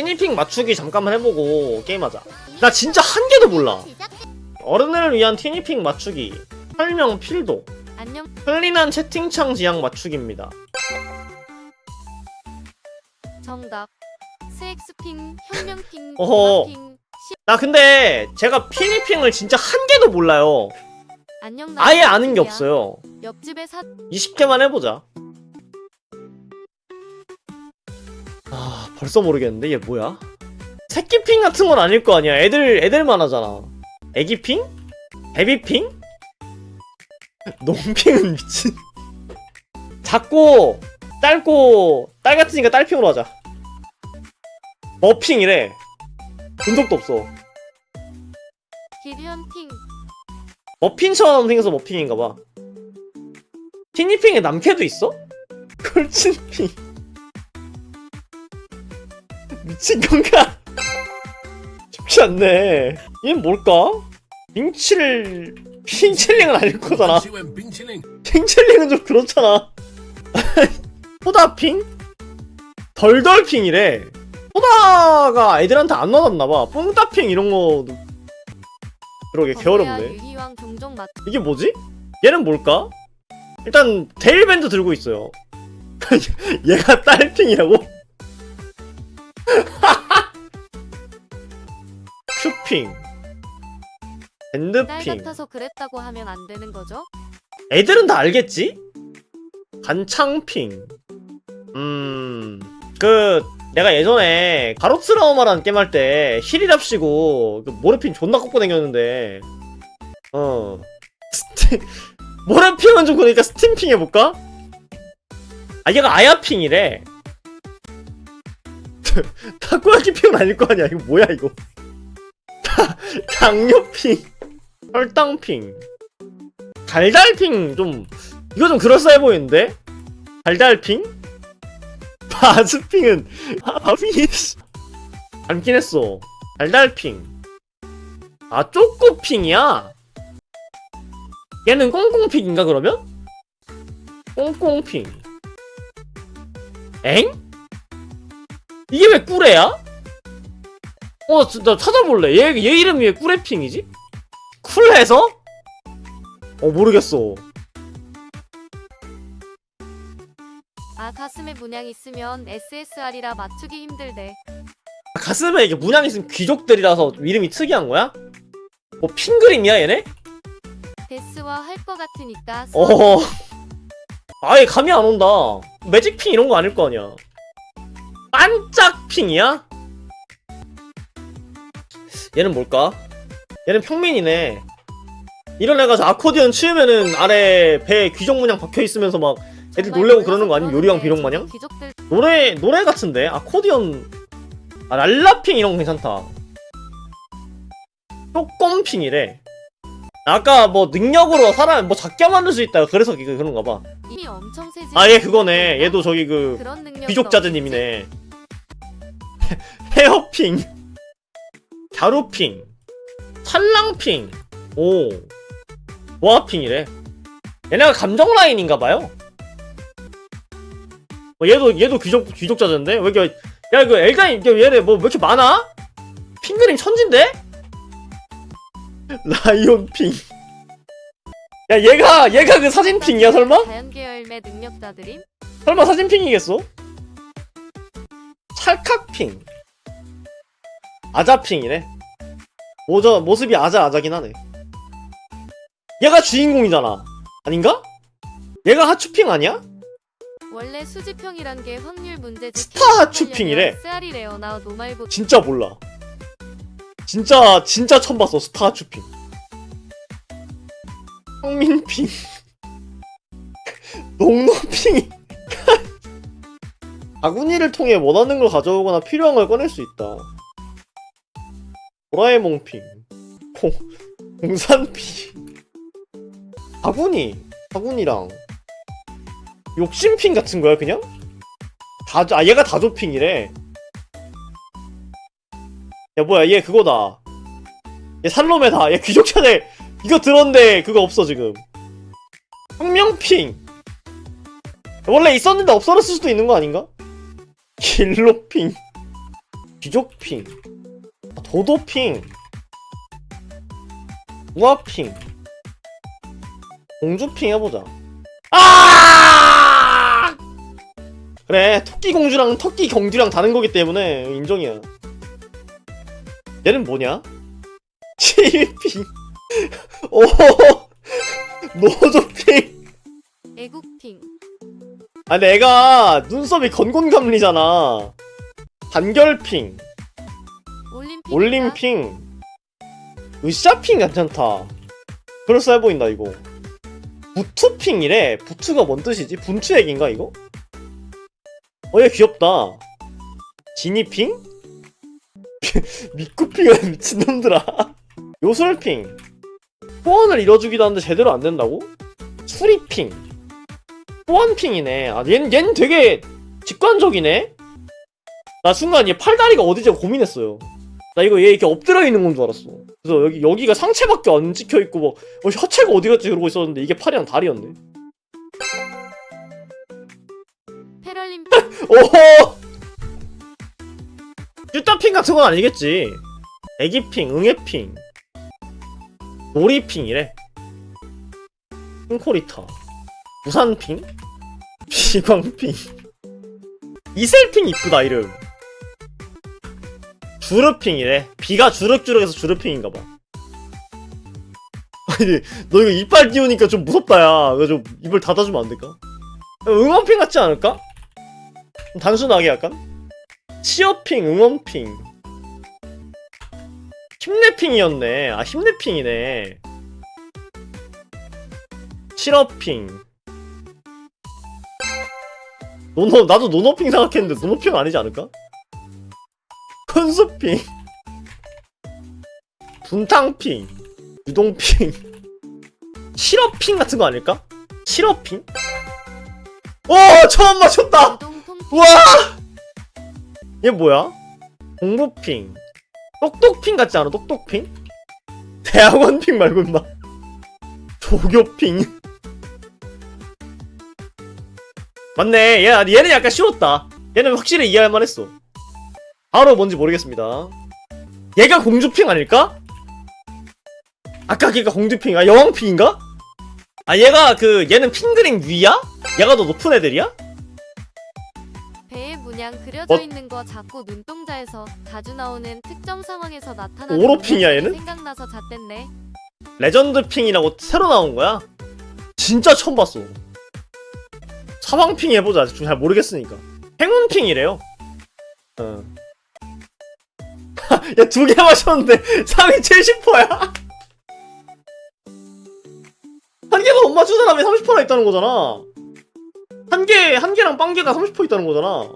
티니핑 맞추기 잠깐만 해보고 게임하자. 나 진짜 한 개도 몰라. 어른을 위한 티니핑 맞추기. 설명 필도. 안녕 클린한 채팅창 지향 맞추기입니다. 정답 스엑스핑 혁명핑 어허. 핑 나 근데 제가 티니핑을 진짜 한 개도 몰라요. 안녕 아예 아는 게. 없어요. 옆집에 사 20개만 해보자. 벌써 모르겠는데? 얘 뭐야? 새끼핑 같은 건 아닐 거 아니야. 애들, 애들만 하잖아. 애기핑? 베비핑? 농핑은 미친. 작고, 짧고, 딸 같으니까 딸핑으로 하자. 머핑이래. 본 적도 없어. 기리언핑 머핀처럼 생겨서 머핑인가 봐. 티니핑에 남캐도 있어? 콜친핑. 미친 건가? 쉽지 않네. 얘는 뭘까? 빙칠, 핑칠링은 아닐 거잖아. 핑칠링은 좀 그렇잖아. 소다핑? 덜덜핑이래. 소다가 애들한테 안 와닿나봐. 뽕따핑 이런 거. 그러게, 게으름네. 이게 뭐지? 얘는 뭘까? 일단 데일밴드 들고 있어요. 얘가 딸핑이라고? 큐핑 딸 밴드핑 같아서 그랬다고 하면 안 되는 거죠? 애들은 다 알겠지? 간창핑 음 그 내가 예전에 가로트라우마라는 게임 할 때 힐이랍시고 그 모래핑 존나 꺾고 다녔는데 어 스티 모래핑은 좀 그러니까 스팀핑 해볼까? 아 얘가 아야핑이래 타코야키 핑은 아닐 거 아니야 이거 뭐야 이거 다- 당뇨핑 혈당핑 달달핑 좀 이거 좀 그럴싸해 보이는데? 달달핑? 바즈핑은 아미 닮긴 했어 달달핑 아 쪼꼬핑이야 얘는 꽁꽁핑인가 그러면? 꽁꽁핑 엥? 이게 왜 꾸레야? 어, 나, 나 찾아볼래. 얘, 얘 이름이 왜 꾸레핑이지? 쿨해서? 어, 모르겠어. 아 가슴에 문양 있으면 SSR이라 맞추기 힘들대 아, 가슴에 이게 문양 있으면 귀족들이라서 이름이 특이한 거야? 뭐 핑그림이야 얘네? 데스와 할 거 같으니까 어 아예 감이 안 온다 매직핑 이런 거 아닐 거 아니야 반짝핑이야? 얘는 뭘까? 얘는 평민이네. 이런 애가 저 아코디언 치우면은 아래 배에 귀족 문양 박혀 있으면서 막 애들 놀래고 그러는 거 아니면 요리왕 비룡 마냥? 귀족들 노래 노래 같은데? 아코디언. 아 랄라핑 이런 거 괜찮다. 쪼꼼핑이래. 아까 뭐 능력으로 사람 뭐 작게 만들 수 있다 그래서 그- 그런가 세지. 봐아 얘 그거네. 얘도 저기 그 귀족자드님이네 헤어핑 갸루핑 찰랑핑 오 모아핑이래 얘네가 감정 라인인가봐요 어, 얘도 얘도 귀족 귀족자인데 왜 이렇게 야 이거 엘가인 얘네 뭐 왜 이렇게 많아? 핑그림 천진데? 라이온핑 야 얘가 얘가 그 사진핑이야 설마? 자연계 열매 능력자들임 설마 사진핑이겠어? 찰칵 핑. 아자핑이래. 모저 모습이 아자 아자긴 하네. 얘가 주인공이잖아. 아닌가? 얘가 하추핑 아니야? 원래 수지평이란 게 확률 문제지 스타 추핑이래. 쌀이 레어나 노말보 진짜 몰라. 진짜 진짜 처음 봤어. 스타 하추핑. 황민핑. 농노핑이 바구니를 통해 원하는 걸 가져오거나 필요한 걸 꺼낼 수 있다. 도라에몽핑. 공, 공산핑 바구니 바구니랑 욕심핑 같은 거야 그냥? 다조 아 얘가 다조핑이래. 야 뭐야 얘 그거다. 얘 살로메다. 얘 귀족차네 이거 들었는데 그거 없어 지금. 혁명핑. 원래 있었는데 없어졌을 수도 있는 거 아닌가? 길로핑 귀족핑 아, 도도핑 우아핑 공주핑 해보자. 아! 그래 토끼 공주랑 토끼 경주랑 다른 거기 때문에 인정이야. 얘는 뭐냐? 치유핑. 오! 노조핑. 애국핑 아 내가 눈썹이 건곤감리잖아. 단결핑. 올림픽 올림핑. 으쌰핑 괜찮다. 그럴싸해 보인다 이거. 부투핑이래. 부투가 뭔 뜻이지? 분투 얘기인가 이거? 어얘 귀엽다. 지니핑? 미꾸핑은 미친놈들아. 요술핑. 소원을 이뤄주기도 하는데 제대로 안 된다고? 수리핑 소원핑이네 아 얘는, 얘는 되게 직관적이네 나 순간 얘 팔다리가 어디지 고민했어요 나 이거 얘 이렇게 엎드려 있는 건 줄 알았어. 그래서 여기 여기가 상체밖에 안 찍혀 있고 뭐 어, 혀체가 어디 갔지 그러고 있었는데 이게 팔이랑 다리였네. 패럴림픽 오호. 쭈따핑 같은 건 아니겠지. 애기핑, 응애핑, 놀이핑이래. 핑코리타, 부산핑, 비광핑, 이셀핑 이쁘다 이름. 주르핑이래. 비가 주륵주륵해서 주르핑인가봐. 아니, 너 이거 이빨 띄우니까 좀 무섭다, 야. 이거 좀 입을 닫아주면 안 될까? 응원핑 같지 않을까? 좀 단순하게 약간? 치어핑, 응원핑. 힘내핑이었네. 아, 힘내핑이네. 실어핑. 노노, 나도 노노핑 생각했는데 노노핑 아니지 않을까? 컨수핑 분탕핑 유동핑 실어핑 같은 거 아닐까? 실어핑? 오 처음 맞췄다 우와 얘 뭐야? 공부핑 똑똑핑 같지 않아? 똑똑핑? 대학원핑 말고 임마 조교핑 맞네 얘, 얘는 약간 쉬웠다 얘는 확실히 이해할 만했어 바로 뭔지 모르겠습니다. 얘가 공주핑 아닐까? 아까 걔가 공주핑, 아 여왕핑인가? 아 얘가 그 얘는 핑그림 위야? 얘가 더 높은 애들이야? 배에 문양 그려져 어? 있는 거 자꾸 눈동자에서 자주 나오는 특정 상황에서 나타나는 오로핑이야, 문양이 얘는? 생각나서 잣댔네 레전드 핑이라고 새로 나온 거야? 진짜 처음 봤어. 사방핑 해보자. 아직 잘 모르겠으니까. 행운핑이래요. 어. 야, 두 개 마셨는데 상위 70%야? 한 개가 못 맞춘 사람이 30%나 있다는 거잖아. 한 개, 한 개랑 빵 개가 30% 있다는 거잖아.